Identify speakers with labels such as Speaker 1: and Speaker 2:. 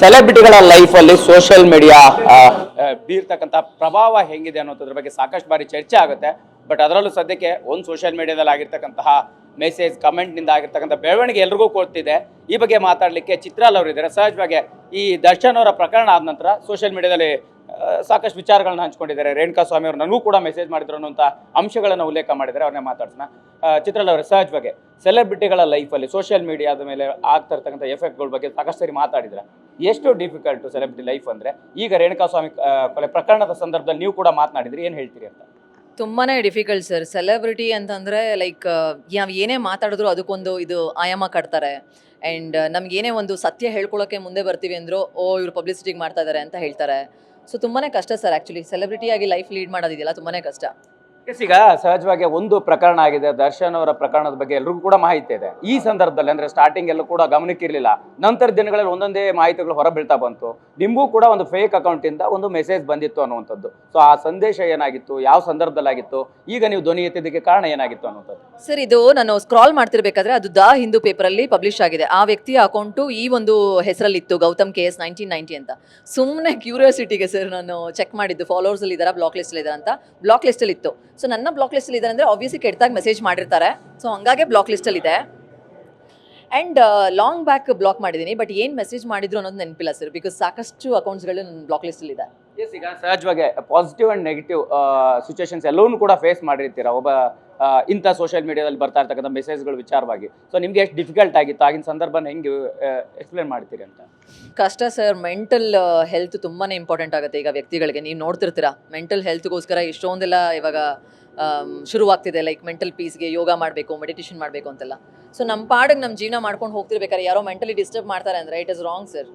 Speaker 1: ಸೆಲೆಬ್ರಿಟಿಗಳ ಲೈಫಲ್ಲಿ social media ಬೀರ್ತಕ್ಕಂಥ ಪ್ರಭಾವ ಹೆಂಗಿದೆ ಅನ್ನೋದ್ರ ಬಗ್ಗೆ ಸಾಕಷ್ಟು ಬಾರಿ ಚರ್ಚೆ ಆಗುತ್ತೆ. ಬಟ್ ಅದರಲ್ಲೂ ಸದ್ಯಕ್ಕೆ ಒಂದು ಸೋಷಿಯಲ್ ಮೀಡಿಯಾದಲ್ಲಿ ಆಗಿರ್ತಕ್ಕಂತಹ ಮೆಸೇಜ್ ಕಮೆಂಟ್ನಿಂದ ಆಗಿರ್ತಕ್ಕಂಥ ಬೆಳವಣಿಗೆ ಎಲ್ರಿಗೂ ಕೊಡ್ತಿದೆ. ಈ ಬಗ್ಗೆ ಮಾತಾಡಲಿಕ್ಕೆ ಚಿತ್ರಾಲ್ ಅವರು ಇದ್ದಾರೆ. ಸಹಜವಾಗಿ ಈ ದರ್ಶನ್ ಅವರ ಪ್ರಕರಣ ಆದ ನಂತರ ಸೋಷಿಯಲ್ ಮೀಡಿಯಾದಲ್ಲಿ ಸಾಕಷ್ಟು ವಿಚಾರಗಳನ್ನ ಹಂಚ್ಕೊಂಡಿದ್ದಾರೆ. ರೇಣುಕಾ ಸ್ವಾಮಿ ಅವರು ನನಗೂ ಕೂಡ ಮೆಸೇಜ್ ಮಾಡಿದ್ರು ಅನ್ನುವಂಥ ಅಂಶಗಳನ್ನು ಉಲ್ಲೇಖ ಮಾಡಿದ್ದಾರೆ. ಅವ್ರನ್ನೇ ಮಾತಾಡ್ಸೋಣ. ಚಿತ್ರಾಲ್ ಅವರ, ಸಹಜವಾಗಿ ಸೆಲೆಬ್ರಿಟಿಗಳ ಲೈಫಲ್ಲಿ ಸೋಷಿಯಲ್ ಮೀಡಿಯಾದ ಮೇಲೆ ಆಗ್ತಾ ಇರ್ತಕ್ಕಂಥ ಎಫೆಕ್ಟ್ಗಳ ಬಗ್ಗೆ ಸಾಕಷ್ಟು ಸರಿ ಮಾತಾಡಿದ್ರೆ ಎಷ್ಟು ಡಿಫಿಕಲ್ಟು ಸೆಲೆಬ್ರಿಟಿ ಲೈಫ್ ಅಂದರೆ ಈಗ ರೇಣುಕಾ ಸ್ವಾಮಿ ಕೊಲೆ ಪ್ರಕರಣದ ಸಂದರ್ಭದಲ್ಲಿ ನೀವು ಕೂಡ ಮಾತನಾಡಿದ್ರಿ ಏನು ಹೇಳ್ತೀರಿ ಅಂತ?
Speaker 2: ತುಂಬಾನೇ ಡಿಫಿಕಲ್ಟ್ ಸರ್ ಸೆಲೆಬ್ರಿಟಿ ಅಂತಂದರೆ ಲೈಕ್ ನಾವು ಏನೇ ಮಾತಾಡಿದ್ರು ಅದಕ್ಕೊಂದು ಇದು ಆಯಾಮ ಕಟ್ತಾರೆ. ಆ್ಯಂಡ್ ನಮ್ಗೆ ಏನೇ ಒಂದು ಸತ್ಯ ಹೇಳ್ಕೊಳ್ಳೋಕೆ ಮುಂದೆ ಬರ್ತೀವಿ ಅಂದರೂ, ಓ, ಇವ್ರು ಪಬ್ಲಿಸಿಟಿಗೆ ಮಾಡ್ತಾ ಇದ್ದಾರೆ ಅಂತ ಹೇಳ್ತಾರೆ. ಸೊ ತುಂಬಾನೇ ಕಷ್ಟ ಸರ್ ಆ್ಯಕ್ಚುಲಿ ಸೆಲೆಬ್ರಿಟಿಯಾಗಿ ಲೈಫ್ ಲೀಡ್ ಮಾಡೋದಿದೆಯಲ್ಲ ತುಂಬಾ ಕಷ್ಟ.
Speaker 1: ಎಸ್ ಈಗ ಸಹಜವಾಗಿ ಒಂದು ಪ್ರಕರಣ ಆಗಿದೆ, ದರ್ಶನ್ ಅವರ ಪ್ರಕರಣದ ಬಗ್ಗೆ ಎಲ್ರಿಗೂ ಕೂಡ ಮಾಹಿತಿ ಇದೆ. ಈ ಸಂದರ್ಭದಲ್ಲಿ ಅಂದ್ರೆ ಸ್ಟಾರ್ಟಿಂಗ್ ಎಲ್ಲೂ ಕೂಡ ಗಮನಕ್ಕಿರಲಿಲ್ಲ ನಂತರ ದಿನಗಳಲ್ಲಿ ಒಂದೊಂದೇ ಮಾಹಿತಿಗಳು ಹೊರಬೀಳ್ತಾ ಬಂತು. ನಿಮಗೂ ಕೂಡ ಒಂದು ಫೇಕ್ ಅಕೌಂಟ್ ಇಂದ ಒಂದು ಮೆಸೇಜ್ ಬಂದಿತ್ತು ಅನ್ನುವಂಥದ್ದು. ಸೊ ಆ ಸಂದೇಶ ಏನಾಗಿತ್ತು? ಯಾವ ಸಂದರ್ಭದಲ್ಲಾಗಿತ್ತು? ಈಗ ನೀವು ಧ್ವನಿ ಎತ್ತಿದ್ದಕ್ಕೆ ಕಾರಣ ಏನಾಗಿತ್ತು ಅನ್ನುವಂಥದ್ದು?
Speaker 2: ಸರ್, ಇದು ನಾನು ಸ್ಕ್ರಾಲ್ ಮಾಡ್ತಿರ್ಬೇಕಾದ್ರೆ ಅದು ದ ಹಿಂದೂ ಪೇಪರಲ್ಲಿ ಪಬ್ಲಿಷ್ ಆಗಿದೆ. ಆ ವ್ಯಕ್ತಿಯ ಅಕೌಂಟು ಈ ಒಂದು ಹೆಸರಲ್ಲಿತ್ತು, Gautam K S nineteen ninety ಅಂತ. ಸುಮ್ಮನೆ ಕ್ಯೂರಿಯಾಸಿಟಿಗೆ ಸರ್ ನಾನು ಚೆಕ್ ಮಾಡಿದ್ದು. ಫಾಲೋವರ್ಸ್ ಅಲ್ಲಿ ಇದಾರ ಬ್ಲಾಕ್ ಲಿಸ್ಟ್ ಇದ್ದಾರೆ ಅಂತ ಬ್ಲಾಕ್ ಲಿಸ್ಟ್ ಅಲ್ಲಿ ಇತ್ತು. ಸೊ ನನ್ನ ಬ್ಲಾಕ್ ಲಿಸ್ಟಲ್ಲಿ ಇದ್ದಾರೆ ಅಂದ್ರೆ ಆಬ್ವಿಯಸ್ಲಿ ಕೆಟ್ಟದಾಗ ಮೆಸೇಜ್ ಮಾಡಿರ್ತಾರೆ. ಸೊ ಹಂಗಾಗಿ ಬ್ಲಾಕ್ ಲಿಸ್ಟಲ್ಲಿ ಇದೆ. ಆ್ಯಂಡ್ ಲಾಂಗ್ ಬ್ಯಾಕ್ ಬ್ಲಾಕ್ ಮಾಡಿದ್ದೀನಿ ಬಟ್ ಏನು ಮೆಸೇಜ್ ಮಾಡಿದ್ರು ಅನ್ನೋದು ನೆನಪಿಲ್ಲ ಸರ್ ಬಿಕಾಸ್ ಸಾಕಷ್ಟು ಅಕೌಂಟ್ಸ್ಗಳು ನನ್ನ ಬ್ಲಾಕ್ ಲಿಸ್ಟಲ್ಲಿ ಇದೆ.
Speaker 1: ಎಸ್ ಈಗ ಸಹಜವಾಗಿ ಪಾಸಿಟಿವ್ ಅಂಡ್ ನೆಗೆಟಿವ್ ಸಿಚುವೇಶನ್ಸ್ ಎಲ್ಲವನ್ನೂ ಕೂಡ ಫೇಸ್ ಮಾಡಿರ್ತೀರಾ? ಒಬ್ಬ ಇಂಥ ಸೋಷಿಯಲ್ ಮೀಡಿಯಾದಲ್ಲಿ ಬರ್ತಾ ಇರ್ತಕ್ಕಂಥ ಮೆಸೇಜ್ಗಳು ವಿಚಾರವಾಗಿ. ಸೊ ನಿಮ್ಗೆ ಎಷ್ಟು ಡಿಫಿಕಲ್ಟ್ ಆಗಿತ್ತು? ಆಗಿನ ಸಂದರ್ಭನ ಹೆಂಗೆ ಎಕ್ಸ್ಪ್ಲೇನ್ ಮಾಡ್ತೀರಿ ಅಂತ?
Speaker 2: ಕಷ್ಟ ಸರ್ ಮೆಂಟಲ್ ಹೆಲ್ತ್ ತುಂಬಾ ಇಂಪಾರ್ಟೆಂಟ್ ಆಗುತ್ತೆ ಈಗ ವ್ಯಕ್ತಿಗಳಿಗೆ. ನೀವು ನೋಡ್ತಿರ್ತೀರಾ ಮೆಂಟಲ್ ಹೆಲ್ತ್ಗೋಸ್ಕರ ಇಷ್ಟೊಂದೆಲ್ಲ ಇವಾಗ ಶುರುವಾಗ್ತಿದೆ ಲೈಕ್ ಮೆಂಟಲ್ ಪೀಸ್ಗೆ ಯೋಗ ಮಾಡಬೇಕು ಮೆಡಿಟೇಷನ್ ಮಾಡಬೇಕು ಅಂತೆಲ್ಲ. ಸೊ ನಮ್ಮ ಪಾಡಿಗೆ ನಮ್ಮ ಜೀವನ ಮಾಡ್ಕೊಂಡು ಹೋಗ್ತಿರ್ಬೇಕಾದ್ರೆ ಯಾರೋ ಮೆಂಟಲಿ ಡಿಸ್ಟರ್ಬ್ ಮಾಡ್ತಾರೆ ಅಂದರೆ ಇಟ್ ಇಸ್ ರಾಂಗ್ ಸರ್